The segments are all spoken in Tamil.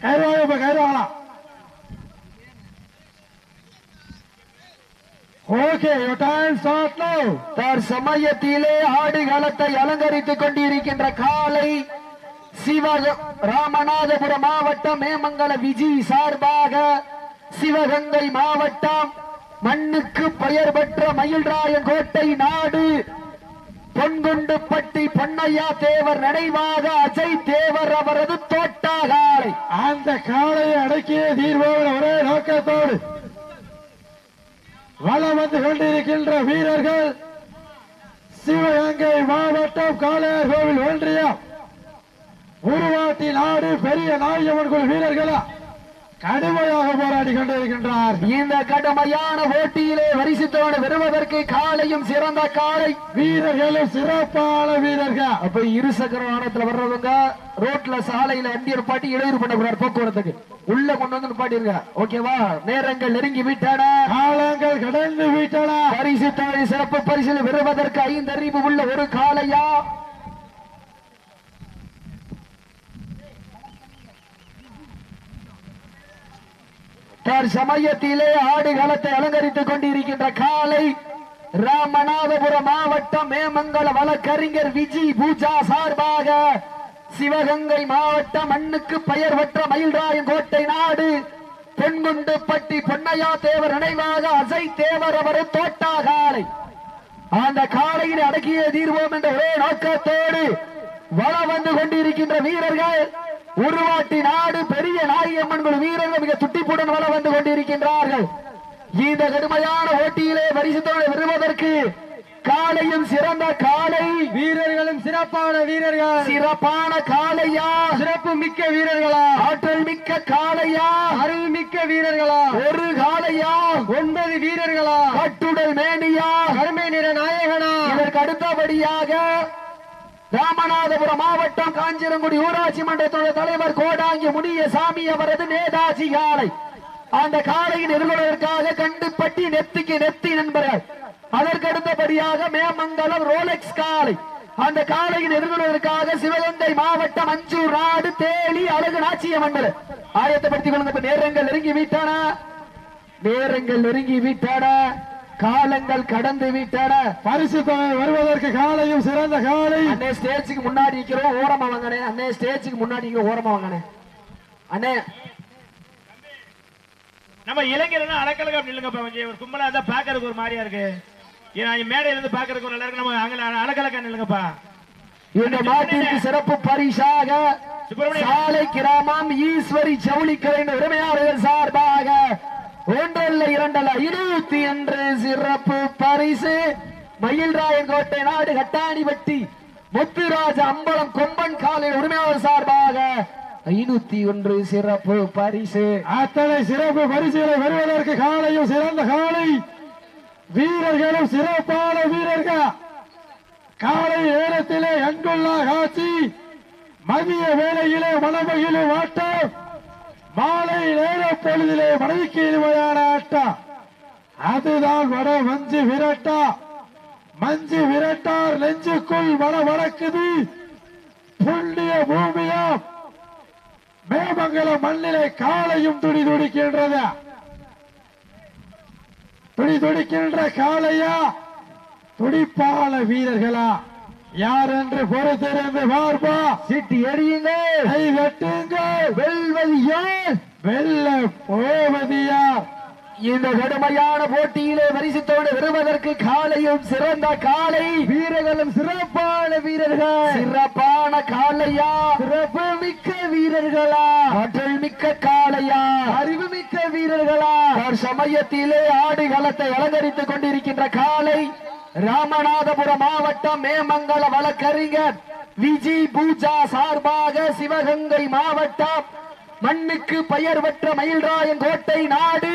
கயிறுவாங்க இப்ப கயிறுவாங்களாம் ஓகே யோர் டைம் ஆடுகளத்தை அலங்கரித்துக் கொண்டிருக்கின்ற காலை சிவக ராமநாதபுரம் மாவட்டம் மேமங்கல விஜி சார்பாக சிவகங்கை மாவட்டம் மண்ணுக்கு பெயர் பெற்ற மயில்ராயன் கோட்டை நாடு பொன்குண்டுப்பட்டி பொன்னையா தேவர் நினைவாக அஜய் தேவர் அவரது தோட்டாகாலை அந்த காளையை அடக்கிய தீர்வோடு ஒரே நோக்கத்தோடு. வளம் வந்து கொண்டிருக்கின்ற வீரர்கள் சிவகங்கை மாவட்டம் காளையார் கோவில் ஒன்றியம். உருவாட்டி நாடு பெரிய நாயகன் வீரர்களா? கடுமையாக போராடி கொண்டிருக்கின்றார். இந்த கடுமையான போட்டியிலே வரிசுத்தவனை பெறுவதற்கு காலையும் சிறந்த காலை. வீரர்களும் சிறப்பான வீரர்கள். அப்ப இரு சக்கர வாகனத்துல வர்றவங்க ரோட்ல சாலையில வண்டி நிப்பாட்டி இடையூறு பண்ணக்கூடாது போக்குவரத்துக்கு. உள்ள கொண்டு வந்து நிப்பாட்டிருங்க. ஓகேவா நேரங்கள் நெருங்கி விட்டன. காலங்கள் கடந்து விட்டன. பரிசு சிறப்பு பரிசில் பெறுவதற்கு ஐந்து அறிவு உள்ள ஒரு காளையா தற்சமயத்திலே ஆடுகளத்தை அலங்கரித்துக் கொண்டிருக்கின்ற காலை ராமநாதபுரம் மாவட்டம் மேமங்கல வழக்கறிஞர் விஜி பூஜா சார்பாக சிவகங்கை மாவட்டம் மண்ணுக்கு பெயர் பெற்ற மயில்ராயன் கோட்டை நாடு பொன்குண்டுப்பட்டி பொன்னையா தேவர் நினைவாக அசை தேவர் அவரு தோட்டா காலை. அந்த காலையில் அடக்கிய தீர்வோம் என்ற ஒரே நோக்கத்தோடு வள வந்து கொண்டிருக்கின்ற வீரர்கள் உருவாட்டி நாடு பெரிய நாயம்மன் குழு வீரர்கள் மிக துட்டிப்புடன் வள வந்து கொண்டிருக்கின்றார்கள். இந்த கடுமையான போட்டியிலே பரிசுத்தோடு வருவதற்கு காலையும் சிறந்த காலை. வீரர்களும் சிறப்பான வீரர்கள். சிறப்பான காளையா சிறப்பு மிக்க வீரர்களா? ஆற்றல் மிக்க காளையா அறிவு மிக்க வீரர்களா? ஒரு காளையா ஒன்பது வீரர்களா? கட்டுடல் மேனியா? கருமை நிற நாயகனா? இதற்கு அடுத்தபடியாக ராமநாதபுரம் மாவட்டம் காஞ்சிரங்குடி ஊராட்சி மன்றத்தோட தலைவர் கோடாங்கி முனிய சாமி அவரது நேதாஜி காலை. அந்த காலையின் எதிர்கொள்வதற்காக கண்டுபட்டி நெத்திக்கு நெத்தி நண்பர்கள். அதற்கு அடுத்தபடியாக மேமங்கலம் ரோலெக்ஸ் காலை. அந்த காலையின் எதிர்கொள்வதற்காக சிவகங்கை மாவட்டம் அஞ்சூர் நாடு தேலி அழகு நாச்சிய மண்டல ஆயத்தப்படுத்திக் கொள்ளுங்க நேரங்கள் நெருங்கி விட்டானா. நேரங்கள் நெருங்கி விட்டன. காலங்கள் கடந்து விட்டன. பரிசு தொகை வருவதற்கு காலையும் சிறந்த காலை. அண்ணே ஸ்டேஜுக்கு முன்னாடி நிக்கிறோம் ஓரமா வாங்கண்ணே. அண்ணே ஸ்டேஜுக்கு முன்னாடி ஓரமா வாங்கண்ணே. அண்ணே. நம்ம இளைஞர்கள் அடக்கலகம் நில்லுங்கப்பா கொஞ்சம் ஒரு கும்பலா இருந்தா பாக்குறதுக்கு ஒரு மாதிரியா இருக்கு. ஏன்னா மேடையில இருந்து பாக்குறதுக்கு நல்லா இருக்கு. நம்ம அங்க நில்லுங்கப்பா இந்த மாட்டிற்கு சிறப்பு பரிசாக. சாலை கிராமம் ஈஸ்வரி ஜவுளிக்கலையின் உரிமையாளர்கள் சார்பாக ஒன்றல்ல இரண்டல்ல இருபத்தி என்று சிறப்பு பரிசு. மயில்ராயன் கோட்டை நாடு கட்டாணிவட்டி முத்துராஜ அம்பலம் கொம்பன் காலை உரிமையாளர் சார்பாக ஐநூத்தி ஒன்று சிறப்பு பரிசு. அத்தனை சிறப்பு பரிசுகளை வருவதற்கு காலையும் சிறந்த காலை. வீரர்களும் சிறப்பான வீரர்கள். காலை நேரத்திலே கண்கொள்ளா காட்சி. மதிய வேளையிலே மணமகிழும் ஆட்டம் மாலை நேர பொழுதிலே மனைவிக்கு இனிமையான ஆட்டம். அதுதான் வட மஞ்சு விரட்டா. மஞ்சு விரட்டார் நெஞ்சுக்குள் வட வடக்குது. புண்ணிய பூமியாம். மேமங்கலம் மண்ணிலே காலையும் துடி துடிக்கின்றது துடி துடிக்கின்ற காளையா? துடிப்பால வீரர்களா? யார் என்று பொறுத்திருந்து பார்ப்பா. சிட்டி எறியுங்கள். கை வெட்டுங்கள். வெல்வது யார்? வெல்ல போவது யார்? இந்த கடுமையான போட்டியிலே பரிசுத்தோடு வருவதற்கு காலையும் சிறந்த காலை. வீரர்களும் சிறப்பான வீரர்கள். சிறப்பான காளையா சிறப்பு மிக்க வீரர்களா? ஆற்றல் மிக்க காளையா அறிவு மிக்க வீரர்களா? சமயத்திலே ஆடுகளத்தை அலங்கரித்துக் கொண்டிருக்கின்ற காலை. ராமநாதபுரம் மாவட்டம் மேமங்கல வழக்கறிஞர் விஜி பூஜா சார்பாக சிவகங்கை மாவட்டம். மண்ணுக்கு பெயர் பெற்ற மயில்ராயன் கோட்டை நாடு.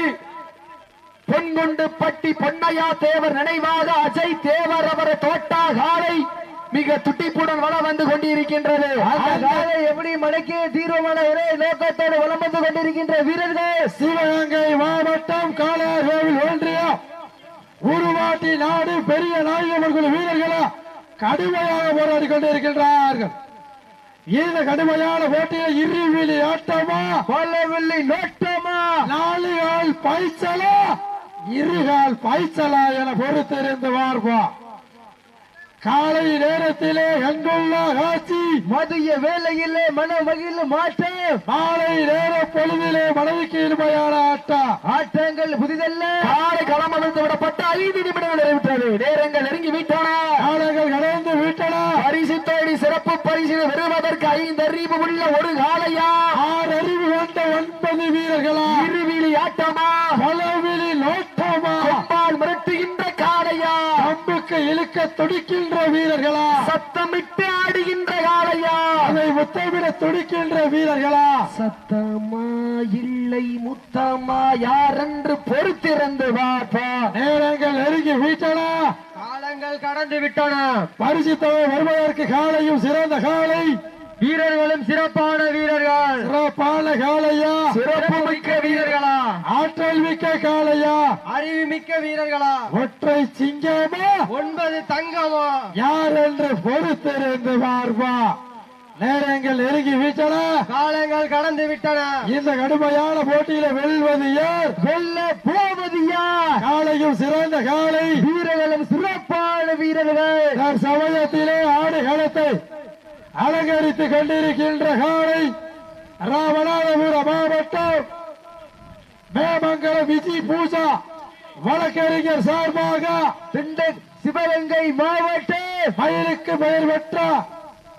பொன்குண்டு பட்டி பொன்னையா தேவர் நினைவாக அஜய் தேவர் அவர் தோட்டா காலை மிக துட்டிப்புடன் வள வந்து கொண்டிருக்கின்றது. அந்த காலை எப்படி மடக்கிய தீர்வமான ஒரே நோக்கத்தோடு வளம் வந்து கொண்டிருக்கின்ற வீரர்கள்? சிவகங்கை மாவட்டம் காளையார்கோவில் ஒன்றியம். உருவாட்டி நாடு பெரிய நாயகர்கள் வீரர்களா? கடுமையாக போராடி கொண்டிருக்கின்றார்கள். இந்த கடுமையான போட்டியில் இருவிழி ஆட்டமா? பலவில்லை நோட்டமா? நாலு கால் பாய்ச்சலா இருகால் பாய்ச்சலா என பொறுத்திருந்து பார்ப்போம். காலை நேரத்திலே கண்டுள்ள காட்சி? மதிய வேலையிலே மனமகிழ் மாற்றம். மாலை நேர பொழுதிலே மனதுக்கு இனிமையான ஆட்டம் ஆட்டங்கள் புதிதல்ல. காலை களம் அமைத்து விடப்பட்ட ஐந்து நிமிடங்கள் நிறைவிட்டது நேரங்கள் நெருங்கி விட்டன. காலங்கள் கடந்து விட்டன. பரிசு தேடி சிறப்பு பரிசினை பெறுவதற்கு ஐந்து அறிவு உள்ள ஒரு காலையா ஆறு அறிவு கொண்ட ஒன்பது வீரர்களா? இருவிழி ஆட்டமா பலவிழி நோட்டமா கொம்பால் மிரட்டுகின்ற காளையா இழுக்க துடிக்கின்ற வீரர்களா? சத்தமிட்டு ஆடுகின்ற காளையா? அதை முத்தமிட துடிக்கின்ற வீரர்களா? சத்தமா இல்லை முத்தமா? யாரென்று பொறுத்திருந்து பார்ப்பா நேரங்கள் நெருங்கி விட்டன. காலங்கள் கடந்து விட்டன. பரிசு தொகை வருவதற்கு காலையும் சிறந்த காலை வீரர்களும் சிறப்பான வீரர்கள். சிறப்பான காலையா சிறப்பு மிக்க வீரர்களா. ஆற்றல் மிக்க காலையா அறிவு மிக்க வீரர்களா. ஒற்றை சிங்கமா? ஒன்பது தங்கமா? யார் என்று பொறுத்திருந்து பார்ப்பா. நேரங்கள் நெருங்கி விட்டன. காலங்கள் கடந்து விட்டன. இந்த கடுமையான போட்டியில வெல்வது யார்? வெல்ல போவது யார்? காலையும் சிறந்த காலை வீரர்களும் சிறப்பான வீரர்கள். சமயத்திலே ஆடு களத்தை அலங்கரித்துக் கொண்டிருக்கின்ற காலை ராமநாதபுரம் மாவட்டம் மேமங்கலம் விஜி பூஜா வழக்கறிஞர் சார்பாக திண்டன் சிவகங்கை மாவட்டம். மயிலுக்கு பெயர் பெற்ற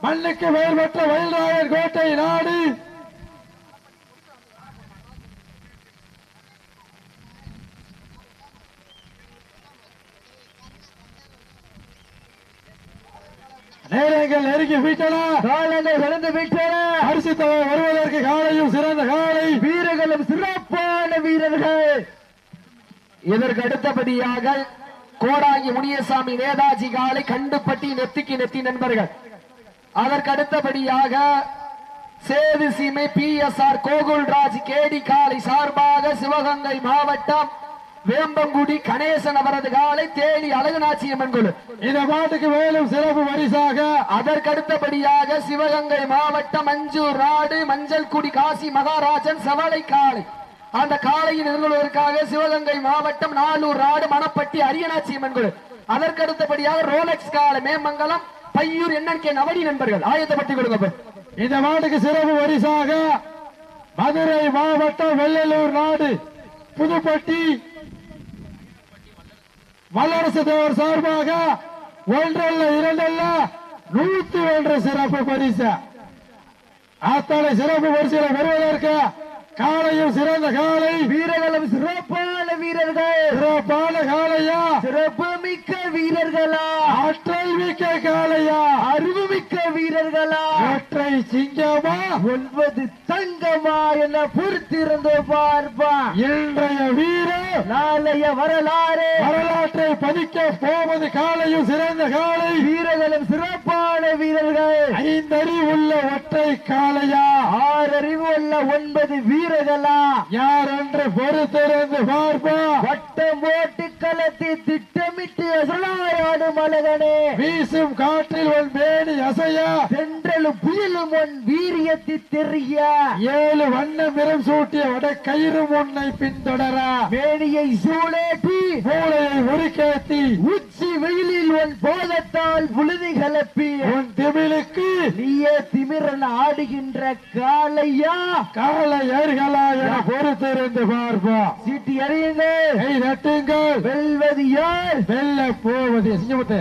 மண்ணுக்கு பெயர் பெற்ற வயல்ராயர் கோட்டை நாடு நேரங்கள் நெருங்கி விட்டன. காலங்கள் விழுந்து விட்டன. அரிசித்தவை வருவதற்கு காலையும் சிறந்த காலை. வீரர்களும் சிறப்பான வீரர்கள். இதற்கு அடுத்தபடியாக கோடாங்கி முனியசாமி நேதாஜி காலை கண்டுபட்டி நெத்திக்கு நெத்தி நண்பர்கள். அதற்கு அடுத்தபடியாக Sethu Seemai P S R Gokulraj கேடி காலை சார்பாக சிவகங்கை மாவட்டம் வேம்பங்குடி கணேசன் அவரது காலை தேனி அழகுநாச்சியம்மன் குழு இந்த மாட்டுக்கு மேலும் சிறப்பு பரிசாக அதற்கு அடுத்தபடியாக சிவகங்கை மாவட்டம் மஞ்சூர் நாடு மஞ்சள் குடி காசி மகாராஜன் சவளை காளை அந்த காளையின் எதிர்கொள்வதற்காக சிவகங்கை மாவட்டம் நாலூர் நாடு மணப்பட்டி அரியநாச்சி குழு அதற்கு அடுத்தபடியாக ரோலக்ஸ் காலை மேமங்கலம் பையூர் என்என்கே நவடி நண்பர்கள். ஆயத்தப்பட்டி கொடுங்க. அப்ப. இந்த மாட்டுக்கு சிறப்பு பரிசாக மதுரை மாவட்டம் வெள்ளலூர் நாடு புதுப்பட்டி வல்லரசு தேவர் சார்பாக ஒன்றல்ல இரண்டல்ல நூத்தி ஒன்று சிறப்பு பரிசு. அத்தனை சிறப்பு பரிசுகளை வருவதற்கு காலையும் சிறந்த காலை வீரர்களும் சிறப்பான வீரர்கள். சிறப்பான காலையா சிறப்பு மிக்க வீரர்களா? ஆற்றல் மிக்க காலையா அறிவு மிக்க வீரர்களா? ஒற்றை சிங்கமா? ஒன்பது தங்கமா என பொறுத்திருந்து பார்ப்பா. இன்றைய வீரர் நாளைய வரலாறு. வரலாற்றை பதிக்க போவது காலையும் சிறந்த காலை வீரர்களும் சிறப்பான வீரர்கள். ஐந்தறி உள்ள ஒற்றை காளையா? ஆறறிவு உள்ள ஒன்பது வீரர்களா? யார் என்று பொறுத்திருந்து பார்ப்போம். வட்டம் போட்டு களத்தை திட்டமிட்டு அசலாயாடும் அழகனே வீசும் காற்றில் உன் மேனி அசையா. தென்றலும் புயலும் உன் வீரியத்தை தெரிய. ஏழு வண்ண நிறம் சூட்டிய வட கயிறு உன்னை பின்தொடர. மேனியை சூழேற்றி மூளையை உருக்கேத்தி உச்சி வெயிலில் உன் போதத்தால் புழுதி கலப்பி. உன் திமிழுக்கு நீயே திமிரன் ஆடுகின்ற காளையா. காலை ஏர்களா என பொறுத்திருந்து பார்ப்போம். சீட்டி அறியுங்கள். வெல்வது யார்? வெல்ல போவது. சிங்கமுத்து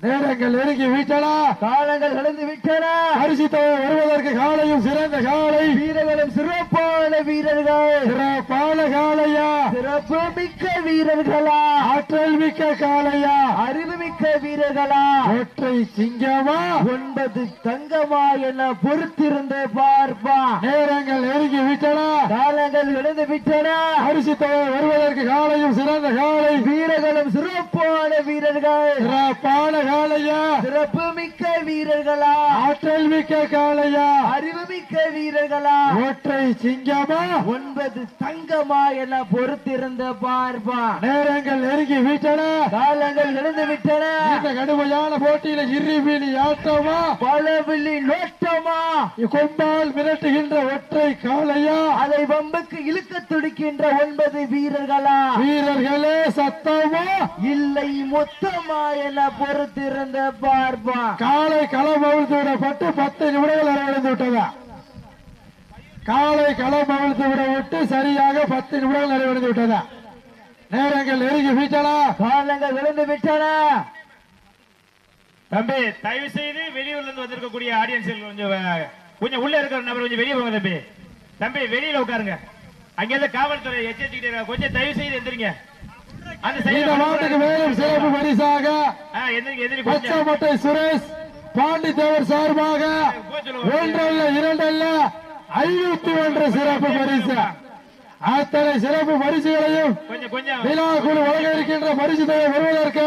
நேரங்கள் நெருங்கி விட்டனா. காலங்கள் கடந்து விட்டன. அரிசி தொகை வருவதற்கு காலையும் சிறந்த காலை. வீரர்களும் சிறப்பான வீரர்கள். சிறப்பான காலையா? சிறப்பு மிக்க வீரர்களா? ஆற்றல் மிக்க காலையா? அறிவு மிக்க வீரர்களா? ஒற்றை சிங்கமா? ஒன்பது தங்கமா என பொறுத்திருந்து பார்ப்பா. நேரங்கள் நெருங்கி விட்டன காலங்கள் கடந்து விட்டன அரிசி தொகை வருவதற்கு காலையும் சிறந்த காலை. வீரர்களும் சிறப்பான வீரர்கள். சிறப்பான காலையா? சிறப்பு மிக்க வீரர்களா? ஆற்றல் மிக்க காலையா? அறிவு மிக்க வீரர்களா? ஒற்றை சிங்கமா? ஒன்பது தங்கமா என பொறுத்திருந்த பார்ப்பா. நேரங்கள் நெருங்கி விட்டன காலங்கள் நடந்து விட்டன இந்த கடுமையான போட்டியில இறுவிலி ஆட்டமா? பலவில்லி நோட்டமா? கொம்பால் மிரட்டுகின்ற ஒற்றை காளையா? அதை வம்புக்கு இழுக்க துடிக்கின்ற ஒன்பது வீரர்களா? வீரர்களே சத்தமா? இல்லை மொத்தமா என பொறுத்திருந்த பார்ப்பா காலை களம் அவிழ்த்து விடப்பட்டு பத்து நிமிடங்கள் நிறைவடைந்து விட்டதா? காலை களம் அவிழ்த்து விட விட்டு சரியாக பத்து நிமிடங்கள் நிறைவடைந்து விட்டதா? நேரங்கள் நெருங்கி விட்டன காலங்கள் விழுந்து விட்டன. தம்பி தயவு செய்து வெளியூர்ல இருந்து வந்திருக்கக்கூடிய ஆடியன்ஸ் கொஞ்சம் கொஞ்சம் உள்ள இருக்கிற நபர் கொஞ்சம் வெளியே போங்க தம்பி. தம்பி வெளியில உட்காருங்க. அங்க இருந்து காவல்துறை எச்சரிச்சுக்கிட்டு கொஞ்சம் தயவு செய்து எந்திரிங்க சுரேஷ் பாண்டித்தேவர் சார்பாக போக சொல்லுங்க. ஒன்றல்ல இரண்டல்ல ஐநூத்தி ஒன்று சிறப்பு பரிசு. அத்தனை சிறப்பு பரிசுகளையும் கொஞ்சம் கொஞ்சம். விழா குழு வழங்க இருக்கின்ற பரிசு தொகை பெறுவதற்கு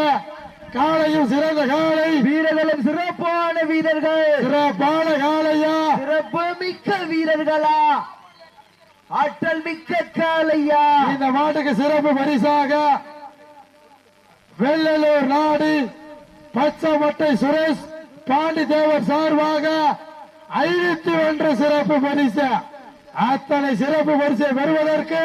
காலையும் சிறந்த காலை வீரர்களும் சிறப்பான வீரர்கள். சிறப்பான காலையா சிறப்பு மிக்க வீரர்களா? ஆற்றல் மிக்க காளையா? இந்த மாட்டுக்கு சிறப்பு பரிசாக வெள்ளலூர் நாடு பச்சைமட்டை சுரேஷ் பாண்டிதேவர் சார்பாக ஐநூத்தி ஒன்று சிறப்பு பரிசு. அத்தனை சிறப்பு பரிசை பெறுவதற்கு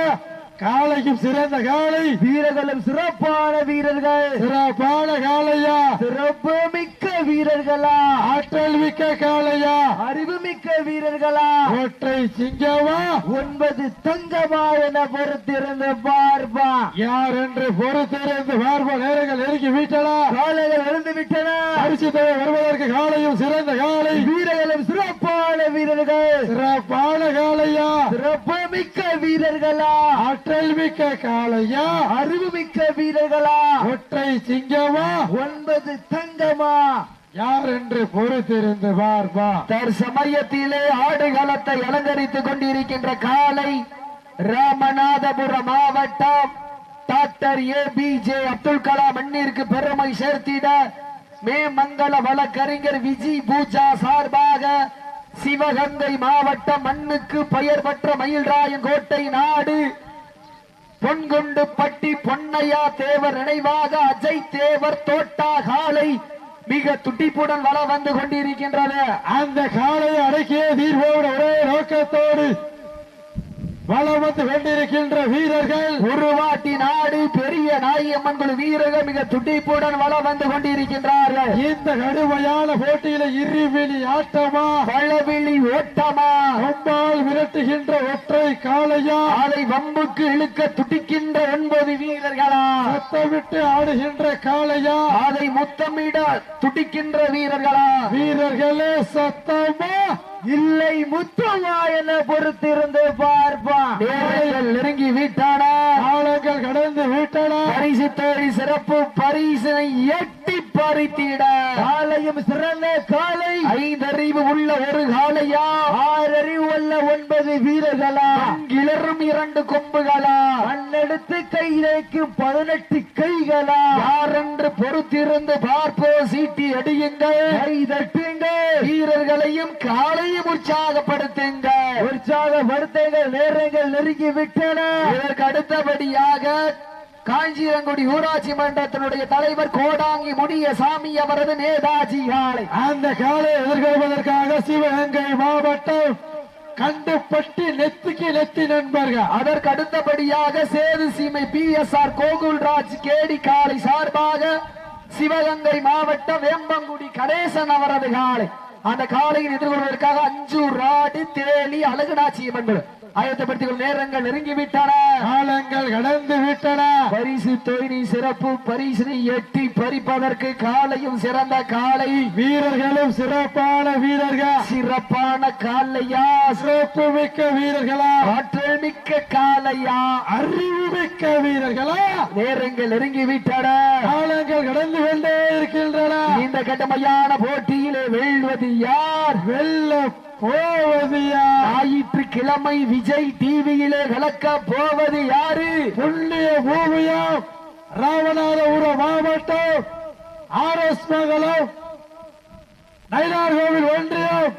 காலைக்கும் சிறந்த காலை வீரர்களும் சிறப்பான வீரர்கள். சிறப்பான காலையா சிறப்பு மிக்க வீரர்களா. ஆற்றல் மிக்க காலையா அறிவு மிக்க வீரர்களா. ஒற்றை சிங்கமா. ஒன்பது தங்கமா என பொறுத்திருந்த பார்ப்பா. யார் என்று பொறுத்திருந்து பார்ப்ப. நேரங்கள் நெருங்கி வீட்டலா காளைகள் எழுந்து விட்டன. தொகை வருவதற்கு காலையும் சிறந்த காலை வீரர்களும் சிறப்பான வீரர்கள். சிறப்பான காலையா சிறப்பு மிக்க வீரர்களா. ஆற்றல் மிக்க காலையா? அறிவு மிக்க வீரர்களா? ஒற்றை சிங்கமா? ஒன்பது தங்கமா? யார் என்று பொறுத்திருந்து பார்ப்பா. தற்சமயத்திலே ஆடுகளத்தை அலங்கரித்துக் கொண்டிருக்கின்ற காலை ராமநாதபுரம் மாவட்டம். Doctor A P J Abdul Kalam மண்ணிற்கு பெருமை சேர்த்திட மேமங்கல வழக்கறிஞர் விஜி பூஜா சார்பாக சிவகங்கை மாவட்டம் மண்ணுக்கு பெயர் பெற்ற மயில்ராயன் கோட்டை நாடு பொன்குண்டு பட்டி பொன்னையா தேவர் நினைவாக அஜய் தேவர் தோட்டா காலை மிக துடிப்புடன் வள வந்து கொண்டிருக்கின்றது. அந்த காலை அடக்கிய தீர்வோட ஒரே நோக்கத்தோடு வளம் வந்து கொண்டிருக்கின்ற வீரர்கள். உருவாட்டி நாடு பெரிய நாயம்மன் குழு வீரர்கள் மிக துடிப்புடன் வள வந்து கொண்டிருக்கின்றார்கள். இந்த கடுமையான போட்டியில இருவிழி ஆட்டமா? பழவிழி ஓட்டமா? கொம்பால் விரட்டுகின்ற ஒற்றை காளையா? அதை வம்புக்கு இழுக்க துடிக்கின்ற ஒன்பது வீரர்களா? சத்தமிட்டு ஆடுகின்ற காளையா? அதை முத்தமிட துடிக்கின்ற வீரர்களா? வீரர்களே சத்தமா? இல்லை முத்தமா என பொறுத்திருந்து பார்ப்பா நேரங்கள் நெருங்கி விட்டான. காலங்கள் கடந்து விட்டன. பரிசு தேடி சிறப்பு பரிசினை எட்டி பறித்திட. காலையும் சிறந்த காலை. ஐந்தறிவு உள்ள ஒரு காளையா ஆறறிவு ஒன்பது வீரர்களா? கிளறும் இரண்டு கொம்புகளா? மண்ணெடுத்து கையிலேக்கும் பதினெட்டு கைகளா? யாரென்று பொறுத்திருந்து பார்ப்போ? சீட்டி அடியுங்கள். கை தட்டுங்கள். வீரர்களையும் காலையும் உற்சாகப்படுத்துங்க உற்சாகப்படுத்துங்கள் நேரங்கள் நெருங்கி விட்டன இதற்கு அடுத்தபடியாக காஞ்சிரங்குடி ஊராட்சி மன்றத்தினுடைய தலைவர் கோடாங்கி முடிய சாமி அவரது நேதாஜி காலை அந்த காலை எதிர்கொள்வதற்காக சிவகங்கை மாவட்டம் கண்டுபட்டு நெத்திக்கு நெத்தி நண்பர்கள். அதற்கு அடுத்தபடியாக Sethu Seemai P S R Gokulraj கேடி காலை சார்பாக சிவகங்கை மாவட்டம் வேம்பங்குடி கணேசன் அவரது காலை அந்த காலையில் எதிர்கொள்வதற்காக அஞ்சூர் ராடி தேனி அழகுநாச்சி ஆயத்தப்படுத்திக் நேரங்கள் நெருங்கிவிட்டன. காலங்கள் கடந்து விட்டன. பரிசு தொழினி சிறப்பு. பரிசினை எட்டி பறிப்பதற்கு காலையும் சிறந்த காலை. வீரர்களும் சிறப்பான வீரர்கள். சிறப்பான காலையா? சிறப்பு மிக்க வீரர்களா? ஆற்றல் மிக்க காலையா? அறிவு மிக்க வீரர்களா? நேரங்கள் நெருங்கி விட்டன காலங்கள் கடந்து கொண்டே இருக்கின்றன. இந்த கடுமையான போட்டியிலே வெல்வது யார்? வெல்ல போவது யார்? ஞாயிற்றுக்கிழமை விஜய் டிவியிலே விளக்க போவது யாரு? புண்ணிய பூமியம் ராமநாதபுரம் மாவட்டம் ஆர் எஸ் மங்கலம் நயினார் கோவில் ஒன்றியம்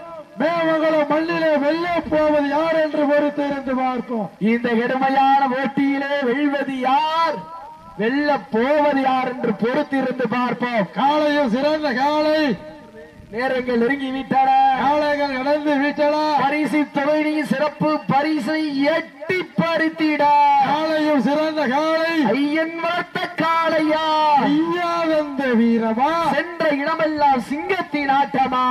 மேமங்கலம் மண்ணிலே வெல்ல போவது யார் என்று பொறுத்து இருந்து பார்ப்போம். இந்த கடுமையான போட்டியிலே வெல்வது யார்? வெல்ல போவது யார் என்று பொறுத்திருந்து பார்ப்போம். காலையும் சிறந்த காளை நேரங்கள் நெருங்கி விட்டன காளைகள் கடந்து விட்டன. பரிசு தொகைனி சிறப்பு பரிசை எட்டி பறித்திட. காளையும் சிறந்த காளை ஐயன் வளர்த்த காளையா. ஐயாவந்த வீரமா. சென்ற இடமெல்லாம் சிங்கத்தின் ஆட்டமா.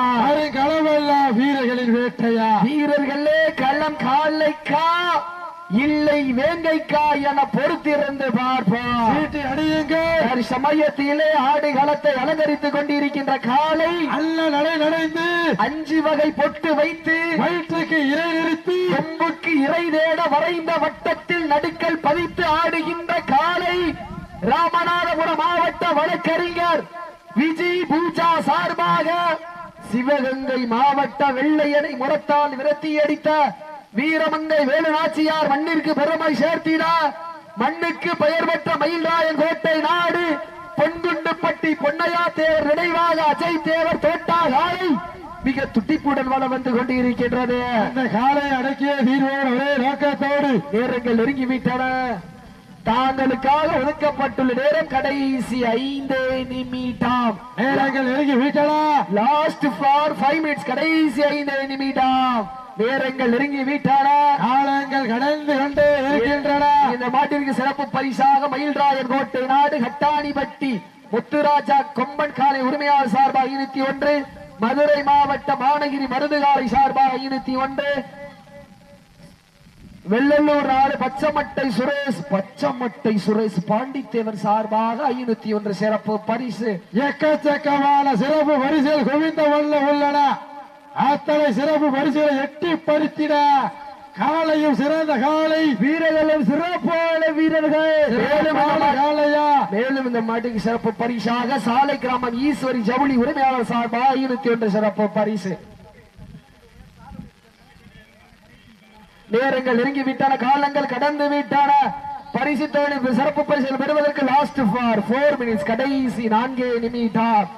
களமெல்லாம் வீரர்களின் வேட்டையா. வீரர்களே களம் காலைக்கா இல்லை வேங்கைக்கா என பொறுத்திருந்து பார்ப்போம். ஒரு சமயத்திலே ஆடு களத்தை அலங்கரித்துக் கொண்டிருக்கின்ற காளை அல்ல நடை நடைந்து அஞ்சு வகை பொட்டு வைத்து வயிற்றுக்கு இறை நிறுத்தி கொம்புக்கு இறை தேட வரைந்த வட்டத்தில் நடுக்கல் பதித்து ஆடுகின்ற காளை ராமநாதபுரம் மாவட்ட வழக்கறிஞர் விஜய் பூஜா சார்பாக சிவகங்கை மாவட்ட வெள்ளையனை முரத்தால் விரட்டி அடித்த வீரமங்கை வேலுநாச்சியார் மண்ணிற்கு பெருமை சேர்த்திட மண்ணுக்கு பெயர் பெற்ற மயில்ராயன் கோட்டை நாடு பொன்குண்டுப்பட்டி பொன்னையா தேவர் நினைவாக அஜய் தேவர் தோட்டா காளை மிக துட்டிப்புடன் வளம் வந்து கொண்டிருக்கின்றது. அந்த காலை அடக்கிய வீரோடு ஒரே நோக்கத்தோடு நேரங்கள் நெருங்கி விட்டன தாங்களுக்காக ஒதுக்கப்பட்டுள்ள நேரம் கடைசி ஐந்து நிமிடம். நேரங்கள் நெருங்கி விட்டன லாஸ்ட் ஃபார் ஃபைவ் மினிட்ஸ் கடைசி ஐந்து நிமிடம். நேரங்கள் நெருங்கி விட்டன காலங்கள் கடந்து கொண்டே இருக்கின்றன. இந்த மாட்டிற்கு சிறப்பு பரிசாக மயில்ராயன் கோட்டை நாடு கட்டாணிப்பட்டி முத்துராஜா கொம்பன் காலை உரிமையாளர் சார்பாக ஐநூத்தி ஒன்று மதுரை மாவட்ட மானகிரி மருதுகாலை சார்பாக ஐநூத்தி ஒன்று. வெள்ளலூர் நாடு பச்சமட்டை சுரேஷ் பச்சமட்டை சுரேஷ் பாண்டித்தேவர் சார்பாக ஐநூத்தி ஒன்று சிறப்பு பரிசு. எக்கச்சக்கமான சிறப்பு பரிசுகள் குவிந்த வல்ல உள்ளன. அத்தனை சிறப்பு பரிசுகளை எட்டி பறித்திட காலையும் சிறந்த காலை. வீரர்களும் சிறப்பான வீரர்கள். மேலும் இந்த மாட்டுக்கு சிறப்பு பரிசாக சாலை கிராமம் ஈஸ்வரி ஜவுளி உரிமையாளர் சார்பாக ஐநூத்தி ஒன்று சிறப்பு பரிசு. நேரங்கள் நெருங்கி விட்டன காலங்கள் கடந்து விட்டன பரிசு தொழில் சிறப்பு பரிசுகள் பெறுவதற்கு லாஸ்ட் ஃபார் போர் மினிட்ஸ் கடைசி நான்கே நிமிடம்.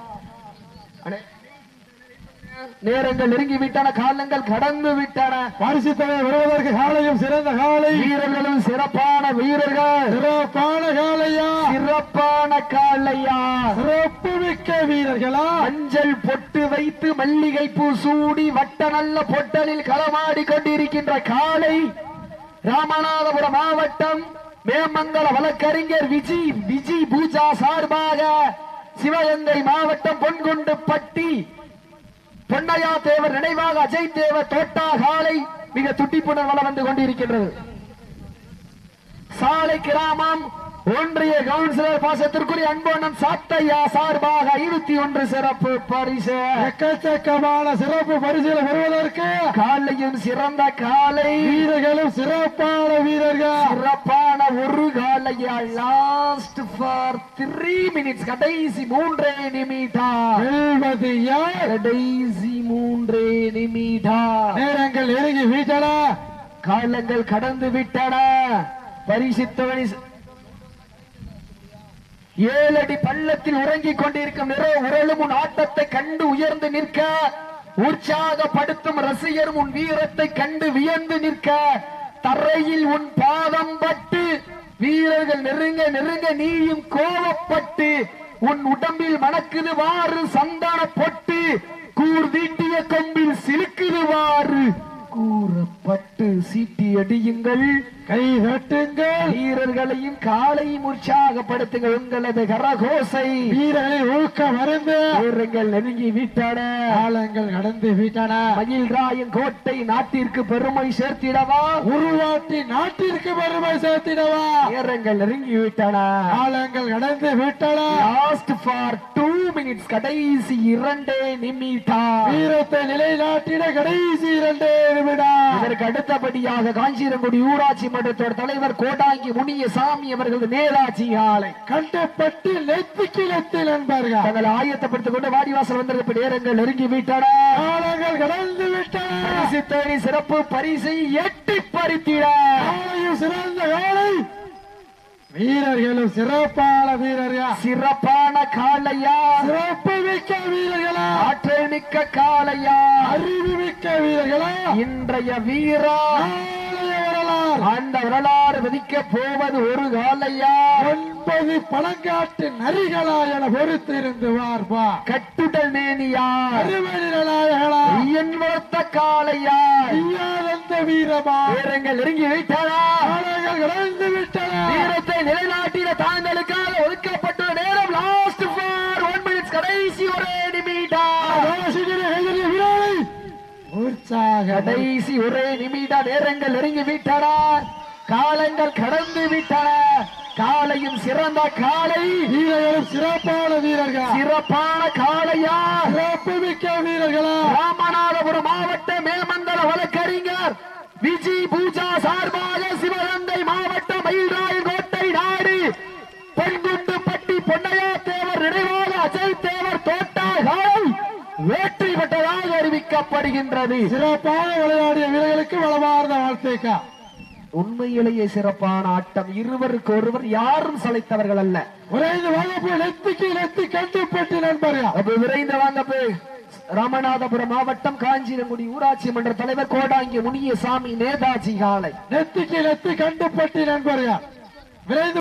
நேரங்கள் நெருங்கி விட்டன காலங்கள் கடந்து விட்டன பரிசு தொகை வருவதற்கு காலையும் சிறந்த காலை. வீரர்களும் சிறப்பான வீரர்கள். சிறப்பான காலையா? சிறப்பான காலையா? சிறப்பு மிக்க வீரர்களா? மஞ்சள் பொட்டு வைத்து மல்லிகை பூ சூடி வட்ட நல்ல பொட்டலில் களமாடி கொண்டிருக்கின்ற காளை ராமநாதபுரம் மாவட்டம் மேமங்கல வழக்கறிஞர் விஜி விஜி பூஜா சார்பாக சிவகங்கை மாவட்டம் பொன்குண்டு பட்டி பொன்னையா தேவர் நினைவாக அஜய் தேவர் தோட்டா காலை மிக துட்டிப்புடன் வளம் வந்து கொண்டிருக்கின்றது. சாலை கிராமம் ஒன்றிய கவுன்சிலர் பாசத்திற்குரிய அன்போண்ணம் சாத்தையா சார்பாக ஐநூத்தி ஒன்று சிறப்பு பரிசு. எக்கச்சக்கமான சிறப்பு பரிசுகள் வருவதற்கு காலையும் சிறந்த காலை. வீரர்களும் சிறப்பான வீரர்கள். சிறப்பான ஒரு காலையா. லாஸ்ட் ஃபார் த்ரீ மினிட்ஸ் கடைசி மூன்றே நிமிடம் வெல்வது யார் கடைசி மூன்றே நிமிடம் நேரங்கள் நெருங்கி வீட்டன காலங்கள் கடந்து விட்டன. பரிசுத்தவனி ஏழடி பள்ளத்தில் உறங்கிக் கொண்டிருக்கும் நிற உரலும் உன் ஆட்டத்தை கண்டு உயர்ந்து நிற்க. உற்சாகப்படுத்தும் ரசிகரும் உன் வீரத்தை கண்டு வியந்து நிற்க. தரையில் உன் பாதம் பட்டு வீரர்கள் நெருங்க நெருங்க நீயும் கோபப்பட்டு உன் உடம்பில் மணக்குது வாறு சந்தான பொட்டு. கூர்தீட்டிய கொம்பில் சிலுக்குது வாறு. கூறப்பட்டு சீட்டி அடியுங்கள். கை தட்டுங்கள். வீரர்களையும் காலையும் உற்சாகப்படுத்துங்கள் உங்களது கரகோசை. வீரர்களின் ஊக்கம் அருந்து வீரர்கள் நெருங்கி விட்டன காலங்கள் கடந்து வீட்டன மயில்ராயன் கோட்டை நாட்டிற்கு பெருமை சேர்த்திடவா? உருவாட்டி நாட்டிற்கு பெருமை சேர்த்திடவா? வீரர்கள் நெருங்கி விட்டன காலங்கள் கடந்து விட்டன லாஸ்ட் ஃபார் டூ மினிட்ஸ் கடைசி இரண்டே நிமிடம். வீரத்தை நிலைநாட்டிட கடைசி இரண்டே நிமிடம். இதற்கு அடுத்தபடியாக காஞ்சிரங்குடி ஊராட்சி மன்றத்தோட தலைவர் கோடாங்கி முனிய சாமி அவர்களது நேராட்சி ஆலை. கண்டப்பட்டு நெத்திக்கிழத்தில் நண்பர்கள் தங்களை ஆயத்தப்படுத்திக் கொண்டு வாடிவாசல் வந்திருக்க நேரங்கள் நெருங்கி விட்டன. காலங்கள் கடந்து விட்டன. சிறப்பு பரிசை எட்டி பறித்திட. சிறந்த காலை வீரர்களும் சிறப்பான வீரர்கள்? சிறப்பான காளையா? சிறப்பு மிக்க வீரர்களா? ஆற்றல் மிக்க காளையா? அறிவு மிக்க வீரர்கள்? இன்றைய வீரா? அந்த வரலாறு. விதிக்க போவது ஒரு காலையா ஒன்பது பழங்காட்டு நரிகளா என பொறுத்திருந்து வார்பா. கட்டுடல் மேனியா? அறுவடை நாயகளா ஐயன் வளர்த்த காளையா? ஐயானந்த வீரமா? வீரங்கள் நெருங்கி காலங்கள் கடந்து விட்டன. நிலைநாட்டின தாங்களுக்காக ஒதுக்கப்பட்ட நேரம் லாஸ்ட் ஃபார் ஒன் மினிட்ஸ் கடைசி ஒரே நிமிடம். கடைசி ஒரே நிமிட நேரங்கள் நெருங்கி விட்டன. காலங்கள் கடந்து விட்டன. காலையும் சிறந்த காலை. வீரர்களும் சிறப்பான வீரர்கள். சிறப்பான காளையா. சிறப்பு மிக்க வீரர்களா. ராமநாதபுரம் மாவட்ட மேல்மண்டல வழக்கறிஞர் விஜய் பூஜா சார்பாக சிவகங்கை மாவட்ட மயில்ராயன் கோட்டை நாடு பொன்குண்டு பட்டி பொன்னையா தேவர் நினைவாக அஜய் தேவர் தோட்டாகால் வெற்றி பெற்றதாக அறிவிக்கப்படுகின்றது சிறப்பாக விளையாடிய வீரர்களுக்கு வளமார்ந்த வாழ்த்துக்கா உண்மையிலேயே சிறப்பான ஆட்டம். இருவருக்கு ஒருவர் யாரும் சளைத்தவர்கள் அல்ல. விரைந்து வகுப்பு நெத்திக்கு நெத்தி கட்டுப்பட்டு நண்பர்கள் அப்ப விரைந்து வாங்க போய் ராமநாதபுரம் மாவட்டம் காஞ்சிரங்குடி ஊராட்சி மன்ற தலைவர் கோடாங்கி முனியசாமி நேதாஜி காலை. நெத்திக்கு நெத்தி கண்டுபட்டு நண்பர்கள் விரைந்து